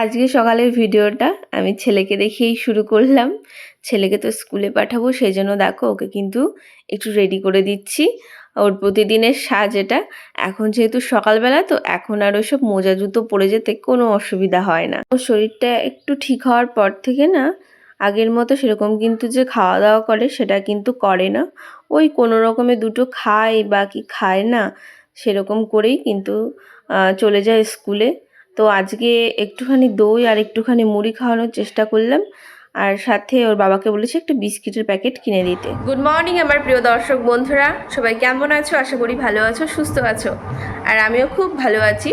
আজকে সকালের ভিডিওটা আমি ছেলেকে দেখেই শুরু করলাম। ছেলেকে তো স্কুলে পাঠাবো সেই জন্য দেখো ওকে কিন্তু একটু রেডি করে দিচ্ছি। ওর প্রতিদিনের সাজ এটা। এখন যেহেতু সকালবেলা, তো এখন আর ওসব মোজা, জুতো পরে যেতে কোনো অসুবিধা হয় না। ওর শরীরটা একটু ঠিক হওয়ার পর থেকে না, আগের মতো সেরকম কিন্তু যে খাওয়া দাওয়া করে সেটা কিন্তু করে না। ওই কোনো রকমে দুটো খায় বা কি খায় না, সেরকম করেই কিন্তু চলে যায় স্কুলে। তো আজকে একটুখানি দই আর একটুখানি মুড়ি খাওয়ানোর চেষ্টা করলাম। আর সাথে ওর বাবাকে বলেছি একটা বিস্কিটের প্যাকেট কিনে দিতে। গুড মর্নিং আমার প্রিয় দর্শক বন্ধুরা। সবাই কেমন আছো? আশা করি ভালো আছো, সুস্থ আছো। আর আমিও খুব ভালো আছি।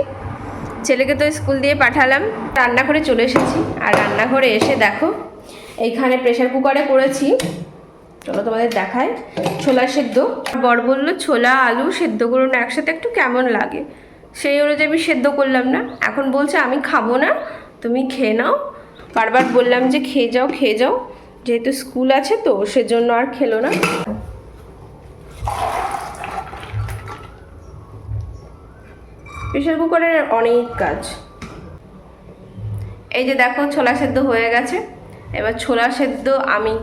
ছেলেকে তো স্কুল দিয়ে পাঠালাম। রান্নাঘরে চলে এসেছি। আর রান্নাঘরে এসে দেখো, এইখানে প্রেশার কুকারে করেছি। চলো তোমাদের দেখায় ছোলা সেদ্ধ। বর বলল, ছোলা, আলু সেদ্ধ করুন একসাথে, একটু কেমন লাগে। সেই অনুযায়ী আমি সেদ্ধ করলাম না। এখন বলছে, আমি খাব না, তুমি খেয়ে নাও। বারবার বললাম যে, খেয়ে যাও খেয়ে যাও। যেহেতু স্কুল আছে তো, সেজন্য আর খেলো না। প্রেশার কুকারের অনেক কাজ। এই যে দেখো, ছোলা সেদ্ধ হয়ে গেছে। এবার ছোলা সেদ্ধ আমি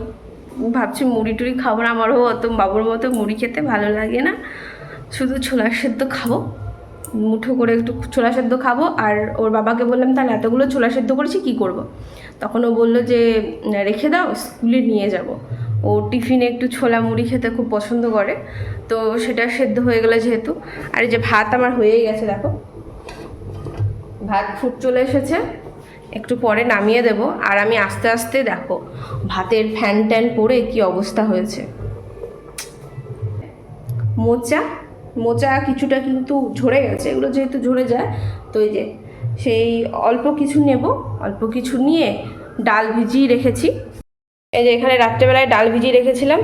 ভাবছি মুড়ি টুড়ি খাব না। আমারও অত বাবুর মতো মুড়ি খেতে ভালো লাগে না। শুধু ছোলা সেদ্ধ খাব। মুঠো করে একটু ছোলা সেদ্ধ খাব আর ওর বাবাকে বললাম, তাহলে এতগুলো ছোলা সেদ্ধ করেছি, কি করব। তখন ও বলল যে, রেখে দাও, স্কুলে নিয়ে যাব। ও টিফিনে একটু ছোলা মুড়ি খেতে খুব পছন্দ করে, তো সেটা সেদ্ধ হয়ে গেলে যেহেতু। আর এই যে ভাত আমার হয়েই গেছে, দেখো। ভাত ফুট চলে এসেছে, একটু পরে নামিয়ে দেব। আর আমি আস্তে আস্তে, দেখো, ভাতের ফ্যান ট্যান পরে কি অবস্থা হয়েছে। মোচা মোচা কিছুটা কিন্তু ঝরে গেছে, এগুলো যেহেতু ঝরে যায়, তো এই যে সেই অল্প কিছু নেব, অল্প কিছু নিয়ে ডাল ভিজিয়ে রেখেছি। এই যে এখানে রাত্রেবেলায় ডাল ভিজিয়ে রেখেছিলাম,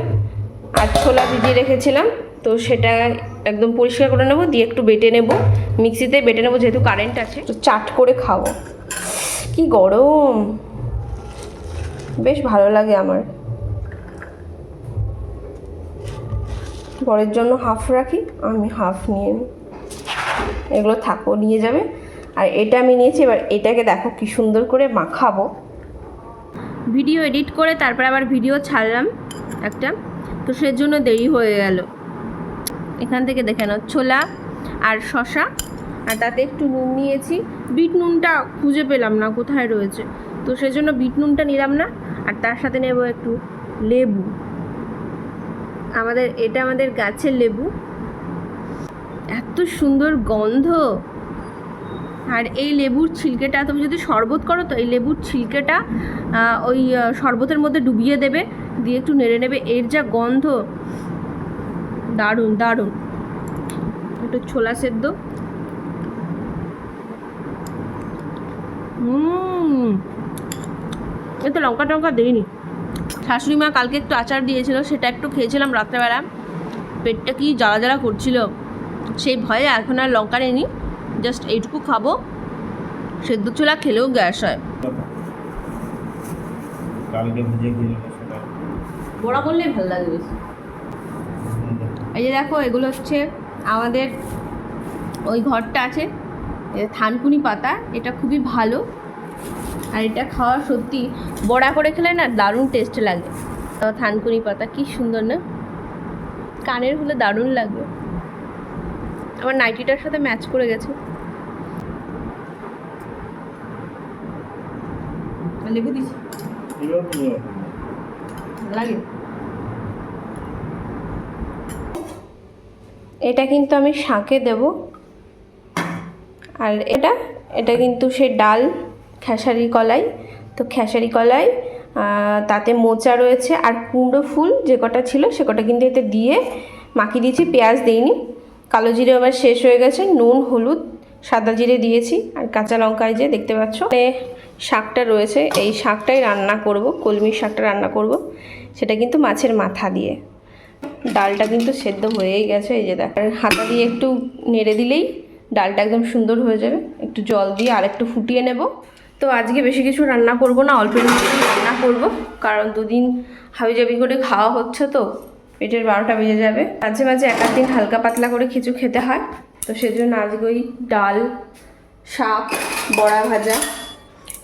আর ছোলা ভিজিয়ে রেখেছিলাম, তো সেটা একদম পরিষ্কার করে নেব, দিয়ে একটু বেটে নেব, মিক্সিতে বেটে নেব যেহেতু কারেন্ট আছে, তো চাট করে খাব। কি গরম! বেশ ভালো লাগে আমার। বরের জন্য হাফ রাখি, আমি হাফ নিয়ে নিই। এগুলো থাকো, নিয়ে যাবে। আর এটা আমি নিয়েছি, এবার এটাকে দেখো কি সুন্দর করে মাখাবো। ভিডিও এডিট করে তারপর আবার ভিডিও ছাড়লাম একটা, তো সেজন্য দেরি হয়ে গেল। এখান থেকে দেখে নাও, ছোলা আর শশা আর তাতে একটু নুন নিয়েছি। বিট নুনটা খুঁজে পেলাম না, কোথায় রয়েছে। তো সেজন্য বিট নুনটা নিলাম না, আর তার সাথে নেব একটু লেবু। আমাদের, এটা আমাদের গাছের লেবু। এত সুন্দর গন্ধ। আর এই লেবুর ছিলকেটা, তুমি যদি শরবত করো তো এই লেবুর ছিলকেটা ওই শরবতের মধ্যে ডুবিয়ে দেবে, দিয়ে একটু নেড়ে নেবে। এর যা গন্ধ, দারুণ দারুণ। একটু ছোলা সেদ্ধ। হুম এ তো লঙ্কা টঙ্কা দেয়নি শাশুড়ি মা কালকে একটু আচার দিয়েছিল সেটা একটু খেয়েছিলাম রাত্রেবেলা। পেটটা কি জ্বালা জ্বালা করছিল সেই ভয়ে এখন আর লঙ্কা নেই জাস্ট এইটুকু খাব। সেদ্ধ ছোলা খেলেও গ্যাস হয়। বড়া করলেই ভালো লাগে এই যে দেখো এগুলো হচ্ছে আমাদের ওই ঘরটা আছে থানকুনি পাতা এটা খুবই ভালো। আর এটা খাওয়া সত্যি বড়া করে খেলে না দারুণ টেস্ট লাগে। থানকুনি পাতা কি সুন্দর না? কানের হলে দারুণ লাগবে। আমার নাইটিটার সাথে ম্যাচ করে গেছে। লেবু দিছি। লাগে। এটা কিন্তু আমি শাঁকে দেব। আর এটা এটা কিন্তু সে ডাল। খেসারি কলাই। তো খেসারি কলাই তাতে মোচা রয়েছে আর কুমড়ো ফুল যে কটা ছিল সে কটা কিন্তু এতে দিয়ে মাখিয়ে দিয়েছি, পেঁয়াজ দিইনি। কালো জিরে আবার শেষ হয়ে গেছে, নুন, হলুদ, সাদা জিরে দিয়েছি আর কাঁচা লঙ্কায় যে দেখতে পাচ্ছ। শাকটা রয়েছে, এই শাকটাই রান্না করব, কলমির শাকটা রান্না করব, সেটা কিন্তু মাছের মাথা দিয়ে। ডালটা কিন্তু সেদ্ধ হয়েই গেছে, এই যে দেখ। হাতা দিয়ে একটু নেড়ে দিলেই ডালটা একদম সুন্দর হয়ে যাবে। একটু জল দিয়ে আর একটু ফুটিয়ে নেব। তো আজকে বেশি কিছু রান্না করব না, অল্প রান্না করব, কারণ দুদিন হাবিজাবি করে খাওয়া হচ্ছে তো, পেটের বারোটা বেজে যাবে। মাঝে মাঝে এক দিন হালকা পাতলা করে কিছু খেতে হয়, তো সেজন্য আজকে ওই ডাল, শাক, বড়া ভাজা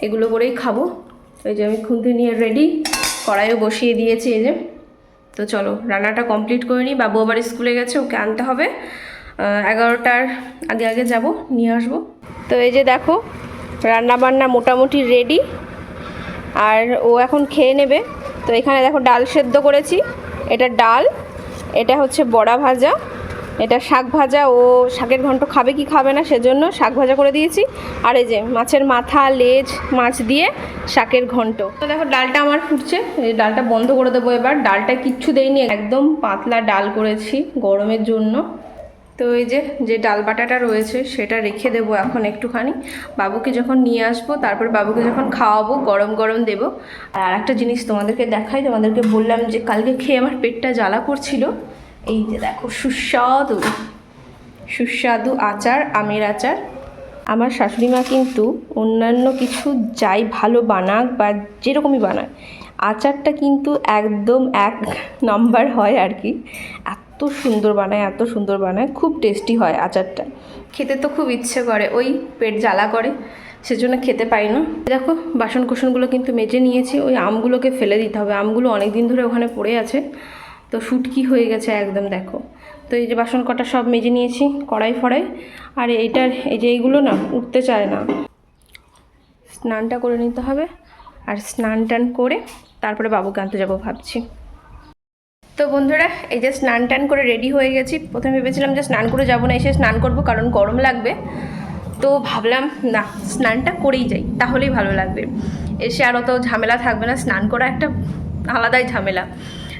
এগুলো করেই খাব। ওই যে আমি খুন্তি নিয়ে রেডি কড়াইও বসিয়ে দিয়েছি এই যে। তো চলো, রান্নাটা কমপ্লিট করে নিই। বাবু আবার স্কুলে গেছে, ওকে আনতে হবে। এগারোটার আগে আগে যাব, নিয়ে আসব। তো এই যে দেখো রান্না বান্না মোটামুটি রেডি আর ও এখন খেয়ে নেবে। তো এখানে দেখো ডাল সেদ্ধ করেছি। এটা ডাল, এটা হচ্ছে বড়া ভাজা। এটা শাক ভাজা। ও শাকের ঘন্ট খাবে কি খাবে না সেজন্য শাক ভাজা করে দিয়েছি। আর এই যে মাছের মাথা, লেজ, মাছ দিয়ে শাকের ঘন্ট। তো দেখো ডালটা আমার ফুটছে। এই ডালটা বন্ধ করে দেবো এবার। ডালটা কিচ্ছু দেয়নি একদম পাতলা ডাল করেছি গরমের জন্য। তো এই যে যে ডাল বাটাটা রয়েছে সেটা রেখে দেবো এখন একটুখানি। বাবুকে যখন নিয়ে আসব, তারপর বাবুকে যখন খাওয়াবো, গরম গরম দেবো। আর একটা জিনিস তোমাদেরকে দেখাই, তোমাদেরকে বললাম যে কালকে খেয়ে আমার পেটটা জ্বালা করছিল। এই যে দেখো, সুস্বাদু সুস্বাদু আচার, আমের আচার। আমার শাশুড়ি মা কিন্তু অন্যান্য কিছু যাই ভালো বানাক বা যেরকমই বানাক, আচারটা কিন্তু একদম এক নাম্বার হয় আর কি। এত সুন্দর বানায়, এত সুন্দর বানায়, খুব টেস্টি হয় আচারটা। খেতে তো খুব ইচ্ছে করে, ওই পেট জ্বালা করে, সেজন্য খেতে পাই না। দেখো বাসন কোসনগুলো কিন্তু মেজে নিয়েছি, ওই আমগুলোকে ফেলে দিতে হবে। আমগুলো অনেক দিন ধরে ওখানে পড়ে আছে, তো শুটকি হয়ে গেছে একদম, দেখো। তো এই যে বাসন কটা সব মেজে নিয়েছি, কড়াই ফড়াই, আর এইটার, এই যে এইগুলো না, উঠতে চায় না। স্নানটা করে নিতে হবে, আর স্নান টান করে তারপরে বাবুকে আনতে যাব ভাবছি। তো বন্ধুরা, এই যে স্নান টান করে রেডি হয়ে গেছি। প্রথমে ভেবেছিলাম যে স্নান করে যাব না, এসে স্নান করব, কারণ গরম লাগবে। তো ভাবলাম, না, স্নানটা করেই যাই, তাহলেই ভালো লাগবে। এসে আর অত ঝামেলা থাকবে না, স্নান করা একটা আলাদাই ঝামেলা।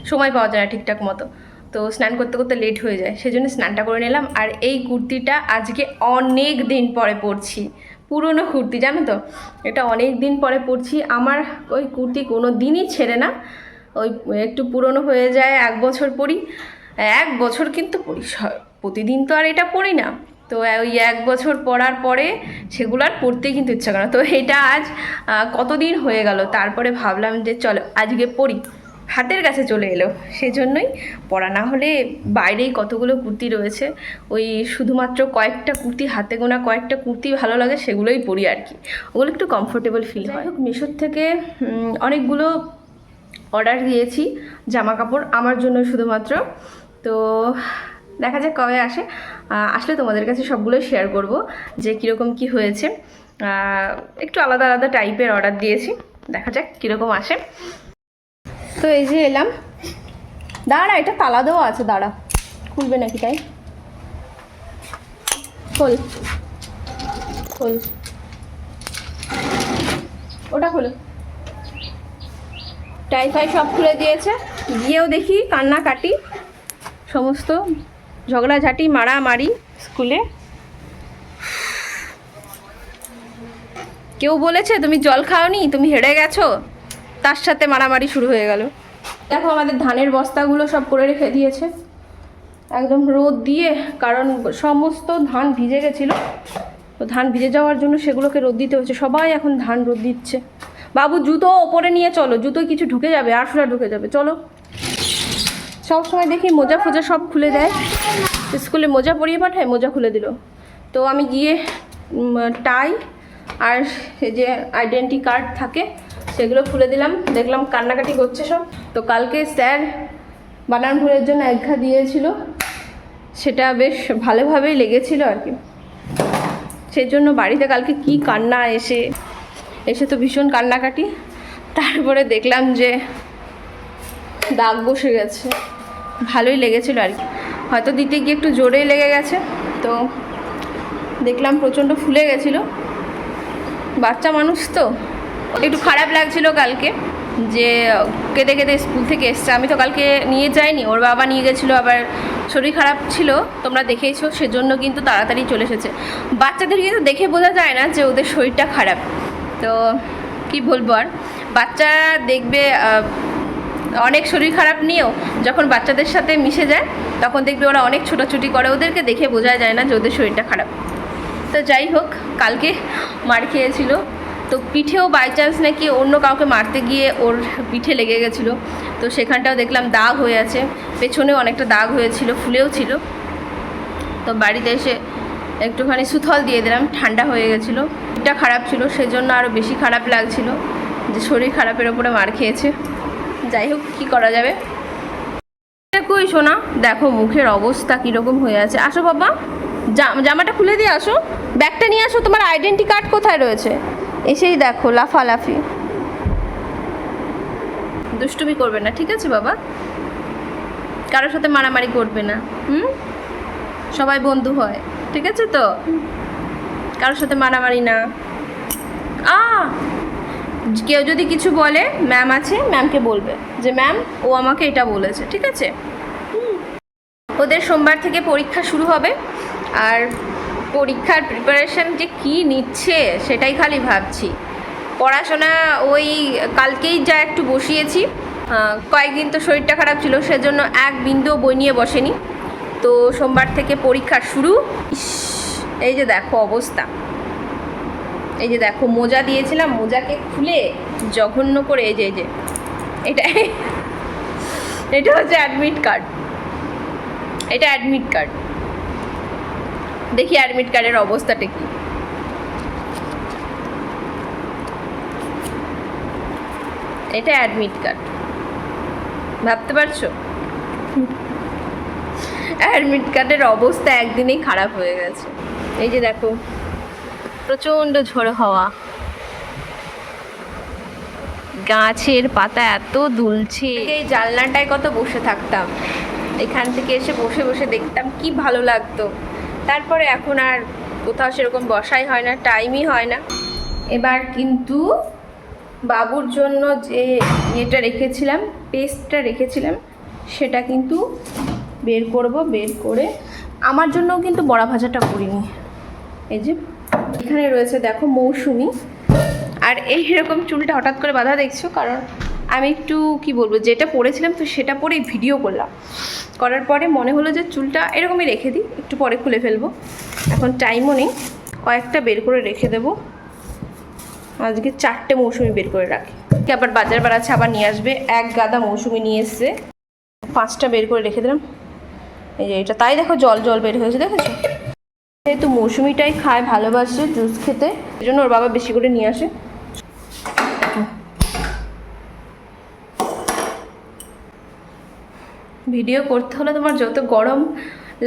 সময় পাওয়া যায় না ঠিকঠাক মতো। তো স্নান করতে করতে লেট হয়ে যায়, সেজন্য স্নানটা করে নিলাম। আর এই কুর্তিটা আজকে অনেক দিন পরে পরছি, পুরনো কুর্তি, জানো তো? এটা অনেক দিন পরে পরছি। আমার ওই কুর্তি কোনো দিনই ছেড়ে না। ওই একটু পুরনো হয়ে যায় এক বছর পরি এক বছর কিন্তু পরি প্রতিদিন তো আর এটা পরি না। তো ওই এক বছর পরার পরে সেগুলো আর পরতেই কিন্তু ইচ্ছা করে না। তো এটা আজ কতদিন হয়ে গেল? তারপরে ভাবলাম যে চলো আজকে পড়ি। হাতের কাছে চলে এলো। সেজন্যই পরা না হলে বাইরেই কতগুলো কুর্তি রয়েছে। ওই শুধুমাত্র কয়েকটা কুর্তি হাতে গোনা কয়েকটা কুর্তি ভালো লাগে সেগুলোই পরি আর কি। ওগুলো একটু কমফোর্টেবল ফিল হয়। হোক মিশোর থেকে অনেকগুলো অর্ডার দিয়েছি জামা কাপড় আমার জন্য শুধুমাত্র। তো দেখা যাক কবে আসে। আসলে তোমাদের কাছে সবগুলোই শেয়ার করব যে কীরকম কি হয়েছে। একটু আলাদা আলাদা টাইপের অর্ডার দিয়েছি। দেখা যাক কীরকম আসে। তো এই যে এলাম। দাঁড়া, এটা তালা দেওয়া আছে, দাঁড়া। খুলবে নাকি তাই? খোল। খোল। ওটা খোলো। টাইফাই সব খুলে দিয়েছে। গিয়েও দেখি কান্নাকাটি। সমস্ত ঝগড়াঝাটি, মারামারি স্কুলে। কেউ বলেছে, তুমি জল খাওনি, তুমি হেরে গেছো। তার সাথে মারামারি শুরু হয়ে গেল। দেখো আমাদের ধানের বস্তাগুলো সব করে রেখে দিয়েছে। একদম রোদ দিয়ে, কারণ সমস্ত ধান ভিজে গেছিল। ধান ভিজে যাওয়ার জন্য সেগুলোকে রোদ দিতে হচ্ছে সবাই এখন ধান রোদ দিচ্ছে। বাবু, জুতো ওপরে নিয়ে চলো, জুতোয় কিছু ঢুকে যাবে, আরশোলা ঢুকে যাবে, চলো। সব সময় দেখি মোজা ফোজা সব খুলে দেয়। স্কুলে মোজা পরিয়ে পাঠায়, মোজা খুলে দিল। তো আমি গিয়ে টাই আর যে আইডেন্টি কার্ড থাকে, সেগুলো খুলে দিলাম। দেখলাম কান্নাকাটি করছে সব। তো কালকে স্যার বানান ভুলের জন্য একঘা দিয়েছিল। সেটা বেশ ভালোভাবেই লেগেছিল আর কি। সেই জন্য বাড়িতে কালকে কি কান্না এসে এসে তো ভীষণ কান্নাকাটি। তারপরে দেখলাম যে দাগ বসে গেছে। ভালোই লেগেছিল আর কি। হয়তো দিতে গিয়ে একটু জোরেই লেগে গেছে। তো দেখলাম প্রচণ্ড ফুলে গেছিল। বাচ্চা মানুষ তো। একটু খারাপ লাগছিল কালকে যে কেঁদে কেঁদে স্কুল থেকে এসছে। আমি তো কালকে নিয়ে যাইনি, ওর বাবা নিয়ে গেছিল, আবার শরীর খারাপ ছিল, তোমরা দেখেইছো, সেজন্য কিন্তু তাড়াতাড়ি চলে এসেছে। বাচ্চাদের কিন্তু দেখে বোঝা যায় না যে ওদের শরীরটা খারাপ। তো কি বলব আর? বাচ্চারা দেখবে অনেক শরীর খারাপ নিয়েও যখন বাচ্চাদের সাথে মিশে যায়, তখন দেখবে ওরা অনেক ছোটাছুটি করে। ওদেরকে দেখে বোঝা যায় না যে ওদের শরীরটা খারাপ। তো যাই হোক, কালকে মার খেয়েছিল। তো পিঠেও বাই চান্স নাকি অন্য কাউকে মারতে গিয়ে ওর পিঠে লেগে গেছিল। তো সেখানটাও দেখলাম দাগ হয়ে আছে। পেছনেও অনেকটা দাগ হয়েছিল, ফুলেও ছিল। তো বাড়িতে এসে একটুখানি সুথল দিয়ে দিলাম, ঠান্ডা হয়ে গেছিল। এটা খারাপ ছিল, সেজন্য আরও বেশি খারাপ লাগছিল যে শরীর খারাপের ওপরে মার খেয়েছে। যাই হোক, কী করা যাবে? কই শোনা দেখো মুখের অবস্থা কীরকম হয়ে আছে। আসো বাবা জাম- জামাটা খুলে দিয়ে আসো। ব্যাগটা নিয়ে আসো, তোমার আইডেন্টি কার্ড কোথায় রয়েছে? এসেই দেখো, লাফালাফি। দুষ্টুমি করবে না, ঠিক আছে বাবা? কারোর সাথে মারামারি করবে না, হুম? সবাই বন্ধু হয়, ঠিক আছে তো? কারোর সাথে মারামারি না। আ! কেউ যদি কিছু বলে ম্যাম আছে ম্যামকে বলবে যে ম্যাম ও আমাকে এটা বলেছে, ঠিক আছে? ওদের সোমবার থেকে পরীক্ষা শুরু হবে। আর পরীক্ষার প্রিপারেশন যে কি নিচ্ছে, সেটাই খালি ভাবছি। পড়াশোনা ওই কালকেই যা একটু বসিয়েছি। কয়েকদিন তো শরীরটা খারাপ ছিল, সেজন্য এক বিন্দুও বই নিয়ে বসেনি। তো সোমবার থেকে পরীক্ষা শুরু। এই যে দেখো অবস্থা। এই যে দেখো, মোজা দিয়েছিলাম, মোজাকে খুলে জঘন্য করে এই যে এই যে। এটা এটা হচ্ছে অ্যাডমিট কার্ড এটা অ্যাডমিট কার্ড দেখি অ্যাডমিট কার্ডের অবস্থাটা কি। এটা অ্যাডমিট কার্ড ভাবতে পারছ? অ্যাডমিট কার্ডের অবস্থা একদিনেই খারাপ হয়ে গেছে। এই যে দেখো, প্রচণ্ড ঝোড়ো হাওয়া। গাছের পাতা এত দুলছে। এই জানলাটায় কত বসে থাকতাম। এখান থেকে এসে বসে বসে দেখতাম কি ভালো লাগতো। তারপরে এখন আর কোথাও সেরকম বসাই হয় না টাইমই হয় না। এবার কিন্তু বাবুর জন্য যে ইয়েটা রেখেছিলাম পেস্টটা রেখেছিলাম, সেটা কিন্তু বের করব, বের করে আমার জন্যও কিন্তু বড়া ভাজাটা করিনি। এই যে, এখানে রয়েছে দেখো মৌসুমি। আর এই এরকম চুলটা হঠাৎ করে বাধা দেখছ? কারণ আমি একটু কি বলব, যেটা পরেছিলাম তো সেটা পরেই ভিডিও করলাম। করার পরে মনে হলো যে চুলটা এরকমই রেখে দিই, একটু পরে খুলে ফেলব। এখন টাইমও নেই, কয়েকটা বের করে রেখে দেবো। আজকে চারটে মৌসুমি বের করে রাখি। আবার বাজার বাড়াচ্ছে আবার নিয়ে আসবে। এক গাদা মৌসুমি নিয়ে এসছে। পাঁচটা বের করে রেখে দিলাম। এই যে এটা, তাই দেখো জল জল বের হয়েছে, দেখেছ? যেহেতু মৌসুমিটাই খায়, ভালোবাসে জুস খেতে এই জন্য ওর বাবা বেশি করে নিয়ে আসে। ভিডিও করতে হলে তোমার যত গরম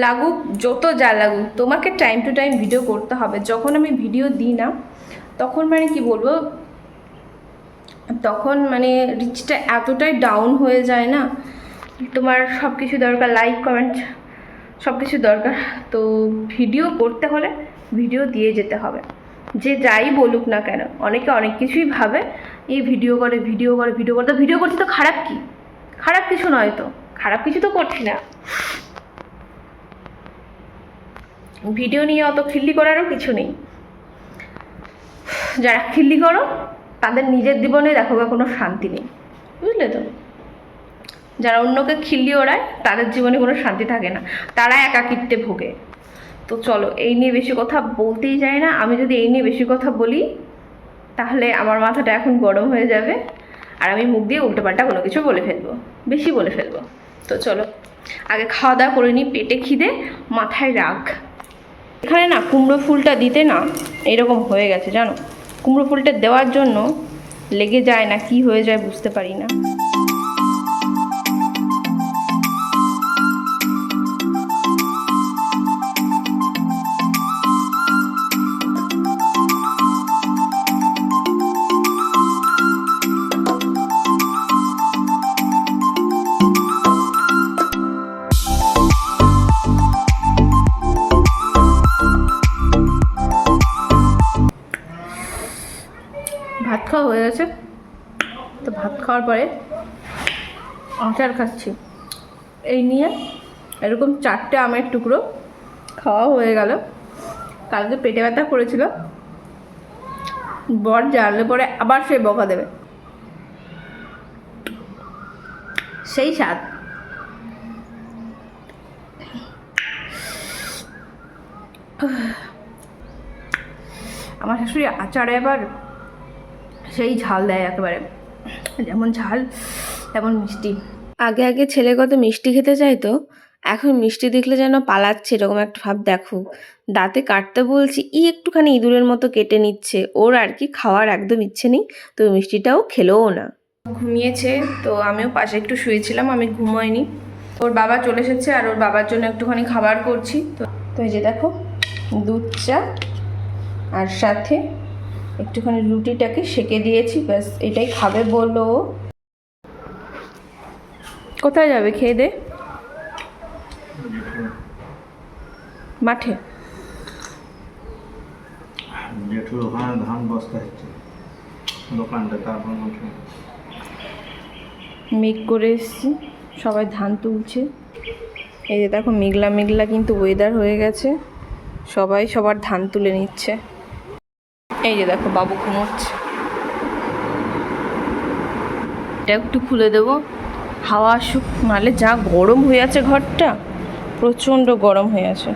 লাগুক, যত যা লাগুক, তোমাকে টাইম টু টাইম ভিডিও করতে হবে। যখন আমি ভিডিও দিই না, তখন মানে কি বলব? তখন মানে রিচটা এতটাই ডাউন হয়ে যায় না। তোমার সব কিছু দরকার লাইক কমেন্ট সব কিছু দরকার। তো ভিডিও করতে হলে ভিডিও দিয়ে যেতে হবে। যে যাই বলুক না কেন, অনেকে অনেক কিছুই ভাবে এই ভিডিও করে ভিডিও করে ভিডিও করে। তো ভিডিও করছি তো খারাপ কি? খারাপ কিছু নয় তো। খারাপ কিছু তো করছি না। ভিডিও নিয়ে অত খিল্লি করারও কিছু নেই। যারা খিল্লি করো, তাদের নিজের জীবনে দেখো কোনো শান্তি নেই। বুঝলে তো? যারা অন্যকে খিল্লি ওড়ায়, তাদের জীবনে কোনো শান্তি থাকে না। তারা একাকিত্বে ভোগে। তো চলো, এই নিয়ে বেশি কথা বলতেই যায় না। আমি যদি এই নিয়ে বেশি কথা বলি, তাহলে আমার মাথাটা এখন গরম হয়ে যাবে। আর আমি মুখ দিয়ে উল্টোপাল্টা কোনো কিছু বলে ফেলব। বেশি বলে ফেলব। তো চলো, আগে খাওয়া দাওয়া করে নিই পেটে খিদে, মাথায় রাগ। এখানে না, কুমড়ো ফুলটা দিতে না, এরকম হয়ে গেছে, জানো? কুমড়ো ফুলটা দেওয়ার জন্য লেগে যায় না, কি হয়ে যায় বুঝতে পারি না। খাওয়া হয়ে গেছে। তো ভাত খাওয়ার পরে আচার খাচ্ছি। এই নিয়ে এরকম চারটে আমের টুকরো খাওয়া হয়ে গেল। কালকে পেটে ব্যথা করেছিল। বর জানলে পরে আবার সে বকা দেবে। সেই স্বাদ। আমার শাশুড়ি আচারে আবার সেই ঝাল দেয় একেবারে। যেমন ঝাল তেমন মিষ্টি। আগে আগে ছেলে কত মিষ্টি খেতে চাইতো এখন মিষ্টি দেখলে যেন পালাচ্ছে এরকম একটা ভাব দেখো। দাঁতে কাটতে বলছি ই একটুখানি ইঁদুরের মতো কেটে নিচ্ছে। ওর আর কি খাওয়ার একদম ইচ্ছে নেই তো মিষ্টিটাও খেলোও না। ঘুমিয়েছে তো আমিও পাশে একটু শুয়েছিলাম আমি ঘুমোইনি। ওর বাবা চলে এসেছে আর ওর বাবার জন্য একটুখানি খাবার করছি। তো তো এই যে দেখো দুধ চা আর সাথে একটুখানি রুটিটাকে সেকে দিয়েছি ব্যাস এটাই খাবে বলল কোথায় যাবে খেয়ে দে? মাঠে। জেঠুর ওখানে ধান বস্তা হচ্ছে দোকানটা তারপর মাঠে। মেঘ করে এসছি সবাই ধান তুলছে। এই যে দেখো মেঘলা মেঘলা কিন্তু ওয়েদার হয়ে গেছে সবাই সবার ধান তুলে নিচ্ছে। এই যে দেখো বাবু ঘুমোচ্ছে। এটা একটু খুলে দেবো। হাওয়া আসুক, নাহলে যা গরম হয়ে আছে ঘরটা, প্রচণ্ড গরম হয়ে আছে।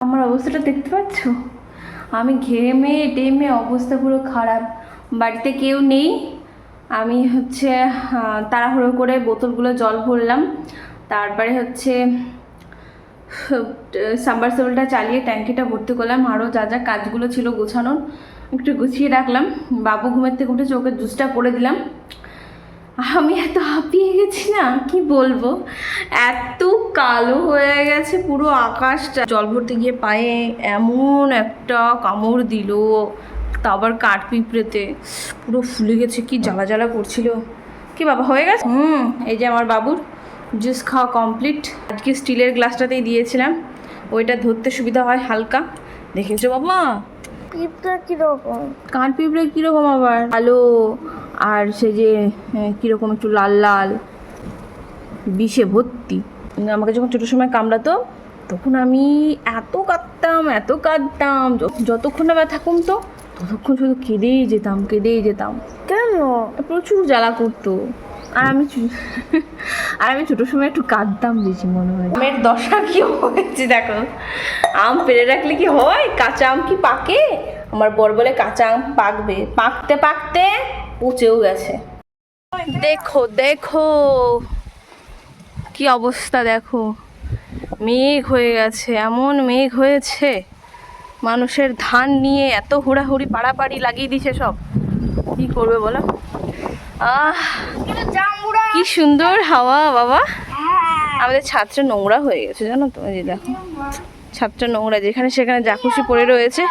আমার অবস্থাটা দেখতে পাচ্ছ? আমি ঘেমে, টেমে, অবস্থা পুরো খারাপ। বাড়িতে কেউ নেই। আমি হচ্ছে তাড়াহুড়ো করে বোতলগুলো জল ভরলাম। তারপরে হচ্ছে সাবমার্সেবলটা চালিয়ে ট্যাঙ্কিটা ভর্তি করলাম, আরও যা যা কাজগুলো ছিল গোছানোর একটু গুছিয়ে রাখলাম। বাবু ঘুমের থেকে উঠে চোখে জুসটা করে দিলাম। আমি এত হাঁপিয়ে গেছি না, কি বলব? এত কালো হয়ে গেছে পুরো আকাশটা। জল ভরতে গিয়ে পায়ে এমন একটা কামড় দিল তা আবার কাঠ পিঁপড়েতে পুরো ফুলে গেছে, কি জ্বালা জ্বালা করছিল। কি বাবা, হয়ে গেছে? হুম, এই যে আমার বাবুর। জুস খাওয়া কমপ্লিট আজকে স্টিলের গ্লাসটাতেই দিয়েছিলাম। ওইটা ধরতে সুবিধা হয় হালকা। দেখেছ বাবা? পিঁপড়া কীরকম? কান পিঁপড়ে কীরকম আবার? কালো। আর সে যে কীরকম একটু লাল লাল। বিষে ভর্তি। আমাকে যখন ছোটো সময় কামড়াতো তখন আমি এত কাঁদতাম এত কাঁদতাম। যতক্ষণ না ব্যথা কমতো ততক্ষণ শুধু কেঁদেই যেতাম কেঁদেই যেতাম। কেন? প্রচুর জ্বালা করতো। আর আমি আর আমি ছোটো সময় একটু কাঁদতাম বেশি মনে হয়। আমের দশা কি হয়েছে দেখো? আম পেরে রাখলে কি হয়? কাঁচা আম কি পাকে? আমার বর বলে কাঁচা আম পাকবে। পাকতে পাকতে পচেও গেছে। দেখো দেখো। কি অবস্থা দেখো? মেঘ হয়ে গেছে, এমন মেঘ হয়েছে। মানুষের ধান নিয়ে এত হুড়াহুড়ি, পাড়াপাড়ি লাগিয়ে দিছে সব। কি করবে বলো? কি সুন্দর হাওয়া, বাবা। আমাদের ছাদটা নোংরা হয়ে গেছে, জানো তো যে দেখো। ছাদটা নোংরা, যেখানে সেখানে যা খুশি পড়ে রয়েছে।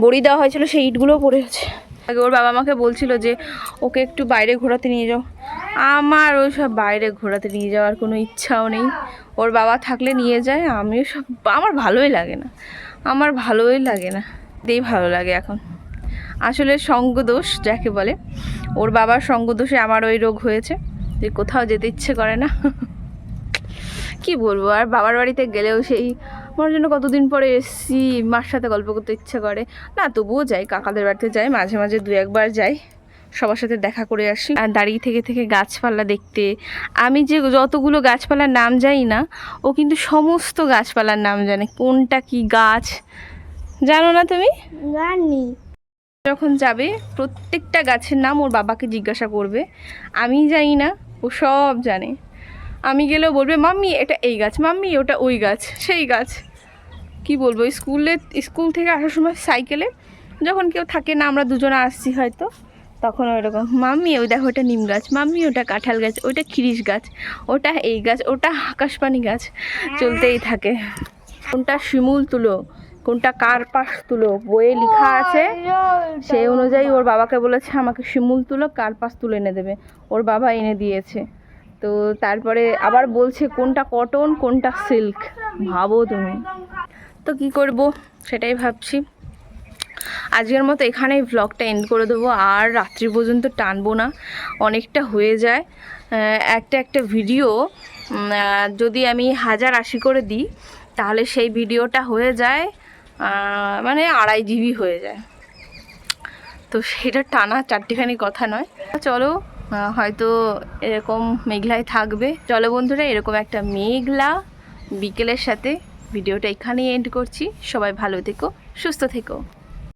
বড়ি দেওয়া হয়েছিল, সেই ইটগুলোও পড়ে আছে। আগে ওর বাবা আমাকে বলছিল যে, ওকে একটু বাইরে ঘোরাতে নিয়ে যাও। আমার ওই সব বাইরে ঘোরাতে নিয়ে যাওয়ার কোনো ইচ্ছাও নেই। ওর বাবা থাকলে নিয়ে যায়, আমিও সব, আমার ভালোই লাগে না। আমার ভালোই লাগে না। দেই ভালো লাগে এখন। আসলে সঙ্গদোষ যাকে বলে, ওর বাবার সঙ্গদোষে আমার ওই রোগ হয়েছে, যে কোথাও যেতে ইচ্ছে করে না। কি বলব, আর বাবার বাড়িতে গেলেও সেই, আমার জন্য কতদিন পরে এসছি, মার সাথে গল্প করতে ইচ্ছে করে। না, তবুও যাই, কাকাদের বাড়িতে যাই, মাঝে মাঝে দু একবার যাই, সবার সাথে দেখা করে আসি। আর দাঁড়িয়ে থেকে থেকে গাছপালা দেখতে, আমি যে যতগুলো গাছপালার নাম জানি না, ও কিন্তু সমস্ত গাছপালার নাম জানে। কোনটা কি গাছ? জানো না তুমি? জানি। যখন যাবে প্রত্যেকটা গাছের নাম ওর বাবাকে জিজ্ঞাসা করবে। আমি জানি না ও সব জানে। আমি গেলেও বলবে মাম্মি এটা এই গাছ মাম্মি ওটা ওই গাছ সেই গাছ। কি বলব স্কুলে স্কুল থেকে আসার সময় সাইকেলে যখন কেউ থাকে না আমরা দুজনে আসছি হয়তো তখন ওইরকম মাম্মি ওই দেখো ওটা নিম গাছ মাম্মি ওটা কাঁঠাল গাছ ওইটা খিরিস গাছ ওটা এই গাছ ওটা আকাশপানি গাছ। চলতেই থাকে। কোনটা শিমুল তুলো। কোনটা কার্পাস তুলো? বইয়ে লেখা আছে সেই অনুযায়ী ওর বাবাকে বলেছে, আমাকে শিমুল তুলো কার্পাস তুলে এনে দেবে? ওর বাবা এনে দিয়েছে। তো তারপরে আবার বলছে, কোনটা কটন, কোনটা সিল্ক? ভাবো তুমি। তো কি করব? সেটাই ভাবছি। আজকের মতো এখানেই ব্লগটা এন্ড করে দেবো। আর রাত্রি পর্যন্ত টানবো না। অনেকটা হয়ে যায়। একটা একটা ভিডিও যদি আমি হাজার আশি করে দিই, তাহলে সেই ভিডিওটা হয়ে যায়। মানে আড়াই জিবি হয়ে যায়। তো সেটা টানা চারটিখানি কথা নয়। চলো হয়তো এরকম মেঘলায় থাকবে। চলো বন্ধুরা, এরকম একটা মেঘলা বিকেলের সাথে ভিডিওটা এখানেই এন্ড করছি। সবাই ভালো থেকো, সুস্থ থেকো।